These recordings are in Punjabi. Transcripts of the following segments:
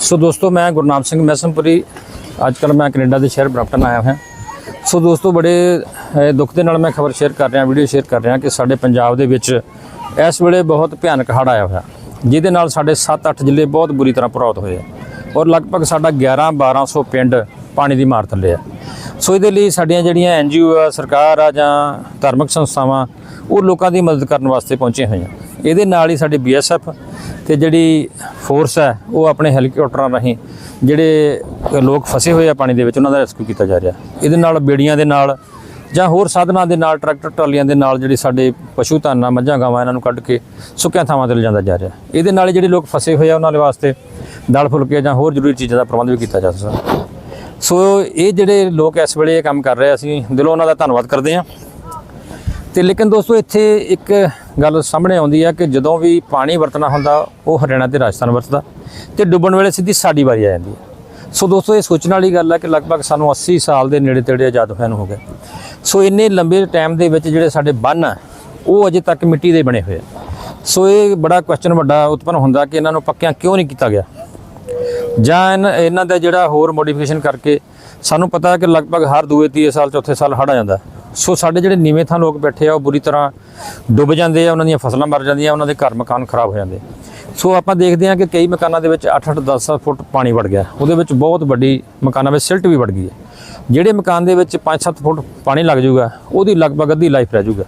ਸੋ ਦੋਸਤੋ, ਮੈਂ ਗੁਰਨਾਮ ਸਿੰਘ ਮੈਸਮਪੁਰੀ ਅੱਜ ਕੱਲ੍ਹ ਮੈਂ ਕੈਨੇਡਾ ਦੇ ਸ਼ਹਿਰ ਬਰਪਟਨ ਆਇਆ ਹੋਇਆ। ਸੋ ਦੋਸਤੋ, ਬੜੇ ਦੁੱਖ ਦੇ ਨਾਲ ਮੈਂ ਖਬਰ ਸ਼ੇਅਰ ਕਰ ਰਿਹਾ ਵੀਡੀਓ ਸ਼ੇਅਰ ਕਰ ਰਿਹਾ ਕਿ ਸਾਡੇ ਪੰਜਾਬ ਦੇ ਵਿੱਚ ਇਸ ਵੇਲੇ ਬਹੁਤ ਭਿਆਨਕ ਹੜ੍ਹ ਆਇਆ ਹੋਇਆ। ਜਿਹਦੇ ਨਾਲ ਸਾਡੇ 7-8 ਜ਼ਿਲ੍ਹੇ ਬਹੁਤ ਬੁਰੀ ਤਰ੍ਹਾਂ ਪ੍ਰਭਾਵਿਤ ਹੋਏ ਆ ਔਰ ਲਗਭਗ ਸਾਡਾ 11-1200 ਪਿੰਡ ਪਾਣੀ ਦੀ ਮਾਰ ਥੱਲੇ ਆ। ਸੋ ਇਹਦੇ ਲਈ ਸਾਡੀਆਂ ਜਿਹੜੀਆਂ ਐਨਜੀਓ ਆ, ਸਰਕਾਰ ਆ ਜਾਂ ਧਾਰਮਿਕ ਸੰਸਥਾਵਾਂ, ਉਹ ਲੋਕਾਂ ਦੀ ਮਦਦ ਕਰਨ ਵਾਸਤੇ ਪਹੁੰਚੇ ਹੋਈਆਂ। ਇਹਦੇ ਨਾਲ ਹੀ ਸਾਡੇ ਬੀਐਸਐਫ ਤੇ ਜਿਹੜੀ ਫੋਰਸ ਹੈ ਉਹ ਆਪਣੇ ਹੈਲੀਕਾਪਟਰਾਂ ਰਾਹੀਂ ਜਿਹੜੇ ਲੋਕ ਫਸੇ ਹੋਏ ਆ ਪਾਣੀ ਦੇ ਵਿੱਚ ਉਹਨਾਂ ਦਾ ਰੈਸਕਿਊ ਕੀਤਾ ਜਾ ਰਿਹਾ। ਇਹਦੇ ਨਾਲ ਬੇੜੀਆਂ ਦੇ ਨਾਲ ਜਾਂ ਹੋਰ ਸਾਧਨਾਂ ਦੇ ਨਾਲ ਟਰੈਕਟਰ ਟਰਾਲੀਆਂ ਦੇ ਨਾਲ ਜਿਹੜੇ ਸਾਡੇ ਪਸ਼ੂ ਧਾਨਾਂ ਮੱਝਾਂ ਗਾਵਾਂ ਇਹਨਾਂ ਨੂੰ ਕੱਢ ਕੇ ਸੁੱਕਿਆਂ ਥਾਵਾਂ ਤੇ ਲਿਜਾਂਦਾ ਜਾ ਰਿਹਾ। ਇਹਦੇ ਨਾਲ ਹੀ ਜਿਹੜੇ ਲੋਕ ਫਸੇ ਹੋਏ ਆ ਉਹਨਾਂ ਦੇ ਵਾਸਤੇ ਦਾਲ ਫੁਲਕੇ ਜਾਂ ਹੋਰ ਜ਼ਰੂਰੀ ਚੀਜ਼ਾਂ ਦਾ ਪ੍ਰਬੰਧ ਵੀ ਕੀਤਾ ਜਾ ਸਕਦਾ। ਸੋ ਇਹ ਜਿਹੜੇ ਲੋਕ ਇਸ ਵੇਲੇ ਇਹ ਕੰਮ ਕਰ ਰਹੇ ਆ, ਅਸੀਂ ਦਿਲੋਂ ਉਹਨਾਂ ਦਾ ਧੰਨਵਾਦ ਕਰਦੇ ਹਾਂ। ਤੇ ਲੇਕਿਨ ਦੋਸਤੋ, ਇੱਥੇ ਇੱਕ ਗੱਲ ਸਾਹਮਣੇ ਆਉਂਦੀ ਹੈ ਕਿ ਜਦੋਂ ਵੀ ਪਾਣੀ ਵਰਤਣਾ ਹੁੰਦਾ, ਉਹ ਹਰਿਆਣਾ ਤੇ ਰਾਜਸਥਾਨ ਵਰਤਦਾ ਤੇ ਡੁੱਬਣ ਵੇਲੇ ਸਿੱਧੀ ਸਾਡੀ ਵਾਰੀ ਆ ਜਾਂਦੀ ਹੈ ਸੋ ਦੋਸਤੋ, ਇਹ ਸੋਚਣ ਵਾਲੀ ਗੱਲ ਹੈ ਕਿ ਲਗਭਗ ਸਾਨੂੰ 80 ਸਾਲ ਦੇ ਨੇੜੇ ਤੇੜੇ ਆਜ਼ਾਦ ਹੋਇਆ ਨੂੰ ਹੋ ਗਏ ਸੋ ਇੰਨੇ ਲੰਬੇ ਟਾਈਮ ਦੇ ਵਿੱਚ ਜਿਹੜੇ ਸਾਡੇ ਬੰਨ ਆ, ਉਹ ਅਜੇ ਤੱਕ ਮਿੱਟੀ ਦੇ ਬਣੇ ਹੋਏ ਆ। ਸੋ ਇਹ ਬੜਾ ਕੁਐਸਚਨ ਵੱਡਾ ਉਤਪਨ ਹੁੰਦਾ ਕਿ ਇਹਨਾਂ ਨੂੰ ਪੱਕਿਆਂ ਕਿਉਂ ਨਹੀਂ ਕੀਤਾ ਗਿਆ? ਜਾਂ ਇਨ- ਇਹਨਾਂ ਦਾ ਜਿਹੜਾ ਹੋਰ ਮੋਡੀਫਿਕੇਸ਼ਨ ਕਰਕੇ ਸਾਨੂੰ ਪਤਾ ਹੈ ਕਿ ਲਗਭਗ ਹਰ ਦੂਏ ਤੀਏ ਸਾਲ, ਚੌਥੇ ਸਾਲ ਹੜ੍ਹ ਆ ਜਾਂਦਾ। ਸੋ ਸਾਡੇ ਜਿਹੜੇ ਨੀਵੇਂ ਥਾਂ ਲੋਕ ਬੈਠੇ ਆ, ਉਹ ਬੁਰੀ ਤਰ੍ਹਾਂ ਡੁੱਬ ਜਾਂਦੇ ਆ, ਉਹਨਾਂ ਦੀਆਂ ਫਸਲਾਂ ਮਰ ਜਾਂਦੀਆਂ, ਉਹਨਾਂ ਦੇ ਘਰ ਮਕਾਨ ਖਰਾਬ ਹੋ ਜਾਂਦੇ। ਸੋ ਆਪਾਂ ਦੇਖਦੇ ਹਾਂ ਕਿ ਕਈ ਮਕਾਨਾਂ ਦੇ ਵਿੱਚ 8-8 10 ਫੁੱਟ ਪਾਣੀ ਵੜ ਗਿਆ। ਉਹਦੇ ਵਿੱਚ ਬਹੁਤ ਵੱਡੀ ਮਕਾਨਾਂ ਵਿੱਚ ਸਿਲਟ ਵੀ ਵੜ ਗਈ ਹੈ। ਜਿਹੜੇ ਮਕਾਨ ਦੇ ਵਿੱਚ 5-7 ਫੁੱਟ ਪਾਣੀ ਲੱਗ ਜਾਊਗਾ, ਉਹਦੀ ਲਗਭਗ ਅੱਧੀ ਲਾਈਫ ਰਹਿ ਜਾਊਗਾ।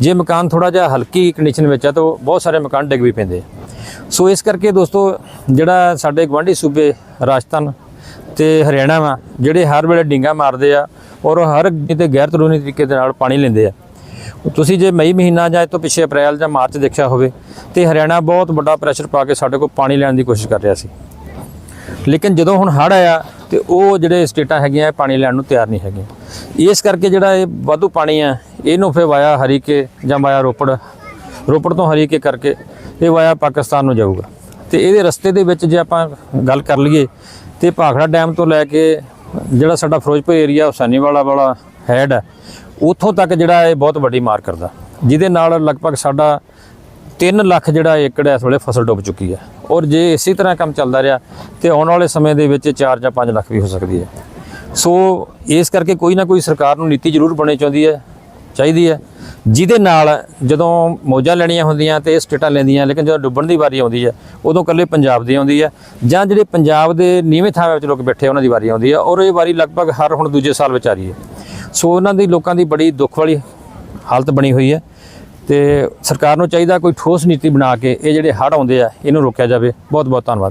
ਜੇ ਮਕਾਨ ਥੋੜਾ ਜਿਹਾ ਹਲਕੀ ਕੰਡੀਸ਼ਨ ਵਿੱਚ ਹੈ ਤਾਂ ਉਹ ਬਹੁਤ ਸਾਰੇ ਮਕਾਨ ਡਿੱਗ ਵੀ ਪੈਂਦੇ ਆ। ਸੋ ਇਸ ਕਰਕੇ ਦੋਸਤੋ, ਜਿਹੜਾ ਸਾਡੇ ਗਵਾਂਢੀ ਸੂਬੇ ਰਾਜਸਥਾਨ ਤੇ ਹਰਿਆਣਾ ਵਾ, ਜਿਹੜੇ ਹਰ ਵੇਲੇ ਡਿੰਗਾ ਮਾਰਦੇ ਆ ਔਰ ਹਰ ਕਿਤੇ ਗੈਰ ਕਾਨੂੰਨੀ ਤਰੀਕੇ ਦੇ ਨਾਲ ਪਾਣੀ ਲੈਂਦੇ ਆ। ਤੁਸੀਂ ਜੇ ਮਈ ਮਹੀਨਾ ਜਾਂ ਇਹ ਤੋਂ ਪਿੱਛੇ ਅਪ੍ਰੈਲ ਜਾਂ ਮਾਰਚ ਦੇਖਿਆ ਹੋਵੇ, ਤੇ ਹਰਿਆਣਾ ਬਹੁਤ ਵੱਡਾ ਪ੍ਰੈਸ਼ਰ ਪਾ ਕੇ ਸਾਡੇ ਕੋਲ ਪਾਣੀ ਲੈਣ ਦੀ ਕੋਸ਼ਿਸ਼ ਕਰ ਰਿਹਾ ਸੀ। ਲੇਕਿਨ ਜਦੋਂ ਹੁਣ ਹੜ੍ਹ ਆਇਆ, ਤੇ ਉਹ ਜਿਹੜੇ ਸਟੇਟਾਂ ਹੈਗੀਆਂ, ਇਹ ਪਾਣੀ ਲੈਣ ਨੂੰ ਤਿਆਰ ਨਹੀਂ ਹੈਗੀਆਂ ਇਸ ਕਰਕੇ ਜਿਹੜਾ ਇਹ ਵਾਧੂ ਪਾਣੀ ਆ, ਇਹਨੂੰ ਫਿਰ ਵਾਇਆ ਹਰੀਕੇ ਜਾਂ ਵਾਇਆ ਰੋਪੜ। ਰੋਪੜ ਤੋਂ ਹਰੀਕੇ ਕਰਕੇ ਇਹ ਵਾਇਆ ਪਾਕਿਸਤਾਨ ਨੂੰ ਜਾਊਗਾ। ਤੇ ਇਹਦੇ ਰਸਤੇ ਦੇ ਵਿੱਚ ਜੇ ਆਪਾਂ ਗੱਲ ਕਰ ਲਈਏ, ਤੇ ਭਾਖੜਾ ਡੈਮ ਤੋਂ ਲੈ ਕੇ ਜਿਹੜਾ ਸਾਡਾ ਫਿਰੋਜ਼ਪੁਰ ਏਰੀਆ ਹੁਸੈਨੀਵਾਲਾ ਵਾਲਾ ਹੈਡ ਹੈ, ਉੱਥੋਂ ਤੱਕ ਜਿਹੜਾ ਇਹ ਬਹੁਤ ਵੱਡੀ ਮਾਰ ਕਰਦਾ। ਜਿਹਦੇ ਨਾਲ ਲਗਭਗ ਸਾਡਾ 3 ਲੱਖ ਜਿਹੜਾ ਏਕੜ ਇਸ ਵੇਲੇ ਫਸਲ ਡੁੱਬ ਚੁੱਕੀ ਹੈ। ਔਰ ਜੇ ਇਸੇ ਤਰ੍ਹਾਂ ਕੰਮ ਚੱਲਦਾ ਰਿਹਾ, ਤੇ ਆਉਣ ਵਾਲੇ ਸਮੇਂ ਦੇ ਵਿੱਚ 4 ਜਾਂ 5 ਲੱਖ ਵੀ ਹੋ ਸਕਦੀ ਹੈ। ਸੋ ਇਸ ਕਰਕੇ ਕੋਈ ਨਾ ਕੋਈ ਸਰਕਾਰ ਨੂੰ ਨੀਤੀ ਜ਼ਰੂਰ ਬਣਨੀ ਚਾਹੁੰਦੀ ਹੈ। ਚਾਹੀਦੀ ਹੈ। ਜਿਹਦੇ ਨਾਲ ਜਦੋਂ ਮੌਜਾਂ ਲੈਣੀਆਂ ਹੁੰਦੀਆਂ ਤੇ ਇਹ ਸਟੇਟਾਂ ਲੈਂਦੀਆਂ ਲੇਕਿਨ ਜਦੋਂ ਡੁੱਬਣ ਦੀ ਵਾਰੀ ਆਉਂਦੀ ਹੈ ਉਦੋਂ ਇਕੱਲੇ ਪੰਜਾਬ ਦੀ ਆਉਂਦੀ ਹੈ ਜਾਂ ਜਿਹੜੇ ਪੰਜਾਬ ਦੇ ਨੀਵੇਂ ਥਾਵਾਂ ਵਿੱਚ ਲੋਕ ਬੈਠੇ ਆ, ਉਹਨਾਂ ਦੀ ਵਾਰੀ ਆਉਂਦੀ ਹੈ ਔਰ ਇਹ ਵਾਰੀ ਲਗਭਗ ਹਰ ਹੁਣ ਦੂਜੇ ਸਾਲ ਵਿੱਚ ਆ ਰਹੀ ਹੈ। ਸੋ ਉਹਨਾਂ ਦੀ ਲੋਕਾਂ ਦੀ ਬੜੀ ਦੁੱਖ ਵਾਲੀ ਹਾਲਤ ਬਣੀ ਹੋਈ ਹੈ ਤੇ ਸਰਕਾਰ ਨੂੰ ਚਾਹੀਦਾ ਕੋਈ ਠੋਸ ਨੀਤੀ ਬਣਾ ਕੇ ਇਹ ਜਿਹੜੇ ਹੜ੍ਹ ਆਉਂਦੇ ਆ ਇਹਨੂੰ ਰੋਕਿਆ ਜਾਵੇ। ਬਹੁਤ ਬਹੁਤ ਧੰਨਵਾਦ।